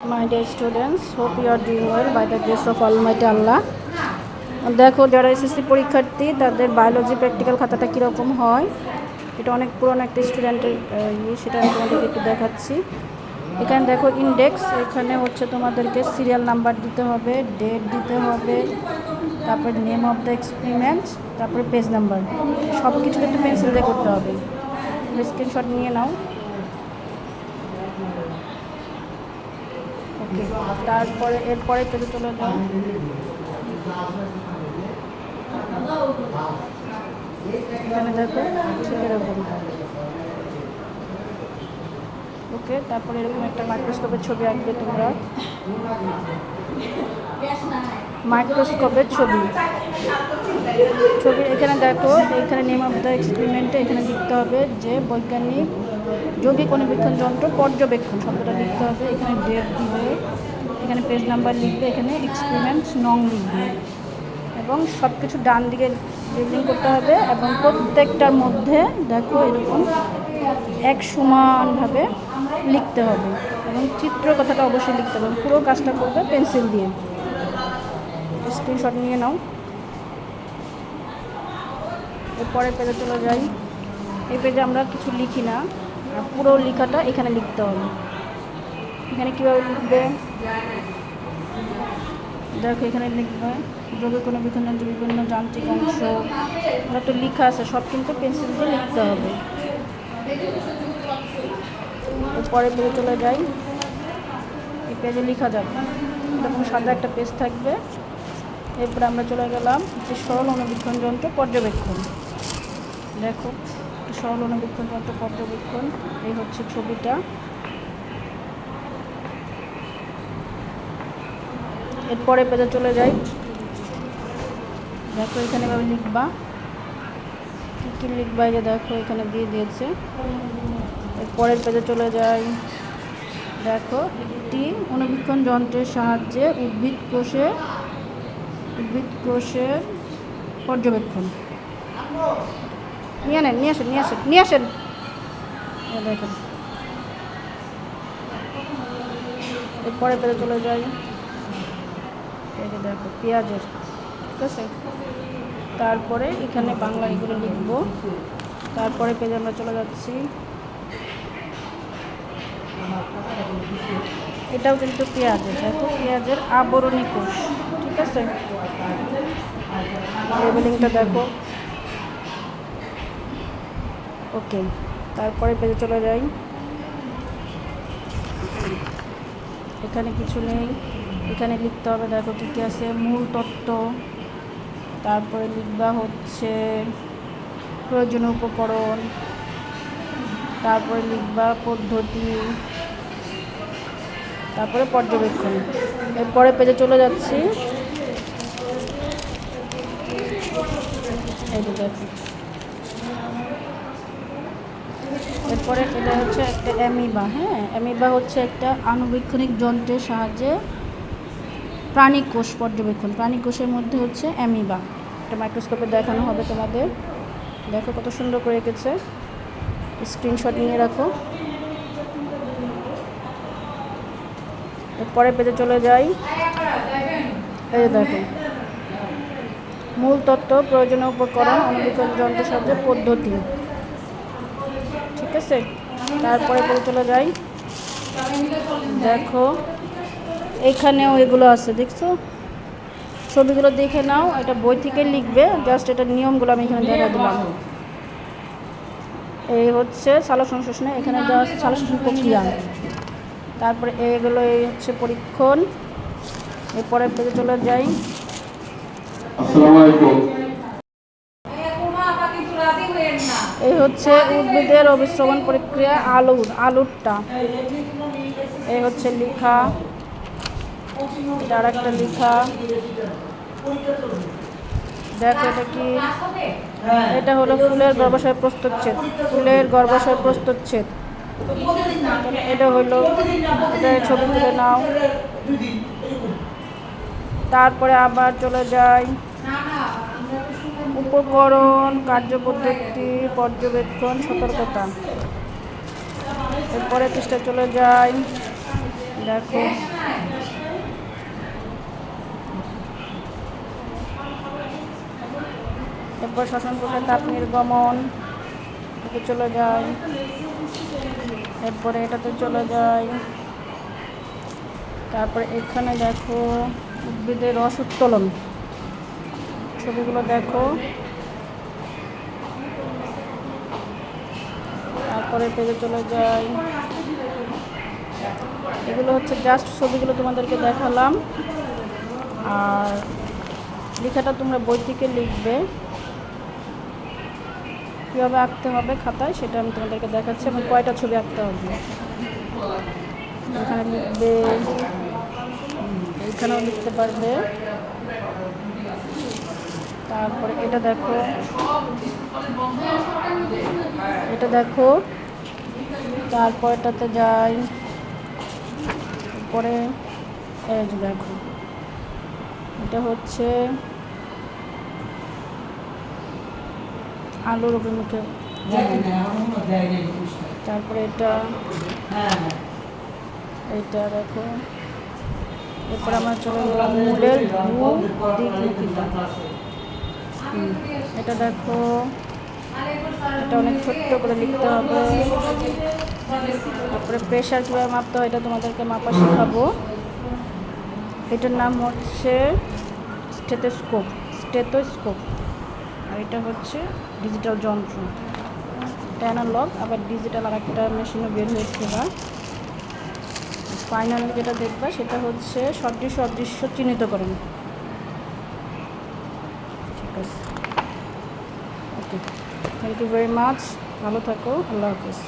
My dear students, hope you are doing well by the grace of Almighty Allah. দেখো যারা SSC পরীক্ষার্থী তাদের biology practical খাতাটা কীরকম হয়? এটা অনেক পুরনো একটা স্টুডেন্টের ইয়ে সেটা আমি তোমাদেরকে একটু দেখাচ্ছি। এখানে দেখো ইন্ডেক্স এখানে হচ্ছে তোমাদেরকে সিরিয়াল নাম্বার দিতে হবে ডেট দিতে হবে তারপর নেম অফ দ্য এক্সপেরিমেন্ট তারপরে পেজ নাম্বার সব কিছু কিন্তু পেন্সিল দিয়ে করতে হবে। স্ক্রিনশট নিয়ে নাও। ওকে, তারপরে, এরপরে পেজে চলে যাও। এখানে দেখো ওকে, তারপরে এরকম একটা মাইক্রোস্কোপের ছবি আঁকবে তোমরা। মাইক্রোস্কোপের ছবি। ছবি এখানে দেখো, এখানে নেম অফ দ্য এক্সপেরিমেন্টে এখানে লিখতে হবে যে বৈজ্ঞানিক যৌগিক অনুবীক্ষণ যন্ত্র পর্যবেক্ষণ শব্দটা লিখতে হবে। এখানে ডেট দিবে, এখানে পেজ নাম্বার লিখবে, এখানে এক্সপেরিমেন্ট নং লিখবে। এবং সব কিছু ডান দিকে লেবেলিং করতে হবে এবং প্রত্যেকটার মধ্যে দেখো এরকম এক সমানভাবে লিখতে হবে। এবং চিত্র কথাটা অবশ্যই লিখতে হবে। পুরো কাজটা করবে পেন্সিল দিয়ে। স্ক্রিনশট নিয়ে নাও। এরপরে পেজে চলে যাই। এই পেজে আমরা কিছু লিখি না। পুরো লেখাটা এখানে লিখতে হবে। এখানে কীভাবে লিখবে? দেখো, এখানে লিখবে যোগের কোনো বিভিন্ন বিভিন্ন যান্ত্রিক অংশ, ওরা তো লেখা আছে, সব কিন্তু পেন্সিল দিয়ে লিখতে হবে। পরে পেজে চলে যাই। এই পেজে লেখা যাবে এরকম সাদা একটা পেজ থাকবে। এরপরে আমরা চলে গেলাম যে সরল অনুবীক্ষণ যন্ত্র পর্যবেক্ষণ। দেখো। সরল অনুবীক্ষণ যন্ত্র পর্যবেক্ষণ এই হচ্ছে ছবিটা। এরপরে পেজে চলে যাই। দেখো এখানে এভাবে লিখবা। কী কী লিখবা যে দেখো এখানে দিয়ে দিয়েছে। এরপরের পেজে চলে যাই। দেখো, একটি অনুবীক্ষণ যন্ত্রের সাহায্যে উদ্ভিদ কোষে, উদ্ভিদ কোষের পর্যবেক্ষণ। নিয়ে নেন, নিয়ে আসেন নিয়ে আসেন নিয়ে আসেন। দেখেন। এরপরে পেজে চলে যাই। যে দেখো, পেঁয়াজের, ঠিক আছে? তারপরে এখানে বাংলা এগুলো লিখব। তারপরে পেজে আমরা চলে যাচ্ছি। এটাও কিন্তু পেঁয়াজের, দেখো, পেঁয়াজের আবরণী কোষ, ঠিক আছে? লেবেলিংটা দেখো। ওকে, তারপরে পেজে চলে যাই। এখানে কিছু নেই। এখানে লিখতে হবে, দেখো কী কী আছে। মূল তত্ত্ব, তারপরে লিখবা হচ্ছে প্রয়োজনীয় উপকরণ, তারপরে লিখবা পদ্ধতি, তারপরে পর্যবেক্ষণ। এরপরে পেজে চলে যাচ্ছি। এই দেখো। এরপরে এটা হচ্ছে একটা অ্যামিবা হ্যাঁ? অ্যামিবা হচ্ছে একটা আনুবীক্ষণিক যন্ত্রের সাহায্যে প্রাণী কোষ পর্যবেক্ষণ, প্রাণী কোষের মধ্যে হচ্ছে অ্যামিবা। একটা মাইক্রোস্কোপে দেখানো হবে তোমাদের। দেখো কত সুন্দর করে এঁকেছে। স্ক্রিনশট নিয়ে রাখো। এরপরে পেজে চলে যাই। এই দেখো। মূল তত্ত্ব, প্রয়োজনীয় উপকরণ অনুবীক্ষণ যন্ত্রের সাহায্যে পদ্ধতি। ঠিক আছে? তারপরে চলে যাই। দেখো, এখানেও এগুলো আছে, দেখছ? ছবিগুলো দেখে নাও এটা বই থেকে লিখবে জাস্ট এটা নিয়মগুলো আমি এখানে দেখা দিলাম। এই হচ্ছে সালোক সংশ্লেষণে এখানে দেওয়া আছে সালোক প্রক্রিয়া। তারপরে এগুলো, এই হচ্ছে পরীক্ষণ। এরপরে পেজে চলে যাই। আসসালামু আলাইকুম এই হচ্ছে উদ্ভিদের অবিশ্রবণ প্রক্রিয়া আলুর, আলুরটা। এই হচ্ছে লিখা। এটা আর একটা লিখা। দেখো এটা কি? এটা হলো ফুলের গর্ভাশয় প্রস্তুচ্ছেদ ফুলের গর্ভাশয় প্রস্তুচ্ছেদ এটা হলো, এটা ছবি তুলে নাও। তারপরে আবার চলে যাই। উপকরণ কার্যপদ্ধতি পর্যবেক্ষণ, সতর্কতা। এরপরে পৃষ্ঠা চলে যাই। দেখো। এরপর শ্বসন কোষে তাপ নির্গমন। এতে চলে যায় এরপরে এটাতে চলে যায় তারপরে এখানে দেখো, উদ্ভিদের রস উত্তোলন। ছবিগুলো দেখো। তারপরে পেজে চলে যায় এগুলো হচ্ছে জাস্ট ছবিগুলো তোমাদেরকে দেখালাম। আর লেখাটা তোমরা বই থেকে লিখবে। কীভাবে আঁকতে হবে খাতায় সেটা আমি তোমাদেরকে দেখাচ্ছি। এবং কয়টা ছবি আঁকতে হবে? এখানে লিখবে এইখানেও লিখতে পারবে। তারপরে এটা দেখো। এটা দেখো। তারপর এটাতে যাই। পরে দেখো। এটা হচ্ছে আলুর অভিমুখে তারপরে এটা এটা দেখো। এরপর আমার চলে গেলাম মূলের ভূ এটা দেখো। এটা অনেক ছোট্ট করে লিখতে হবে। তারপরে প্রেশার কীভাবে মাপতে হয়, এটা তোমাদেরকে মাপা শেখাবো। এটার নাম হচ্ছে স্টেথোস্কোপ স্টেথোস্কোপ আর এটা হচ্ছে ডিজিটাল যন্ত্র। এটা অ্যানালগ আবার ডিজিটাল আর একটা মেশিনও বের হয়েছে এবার। ফাইনালি যেটা দেখবা, সেটা হচ্ছে সদৃশ্য অদৃশ্য চিহ্নিতকরণ। থ্যাংক ইউ ভেরি মাচ ভালো থাকো আল্লাহ হাফিজ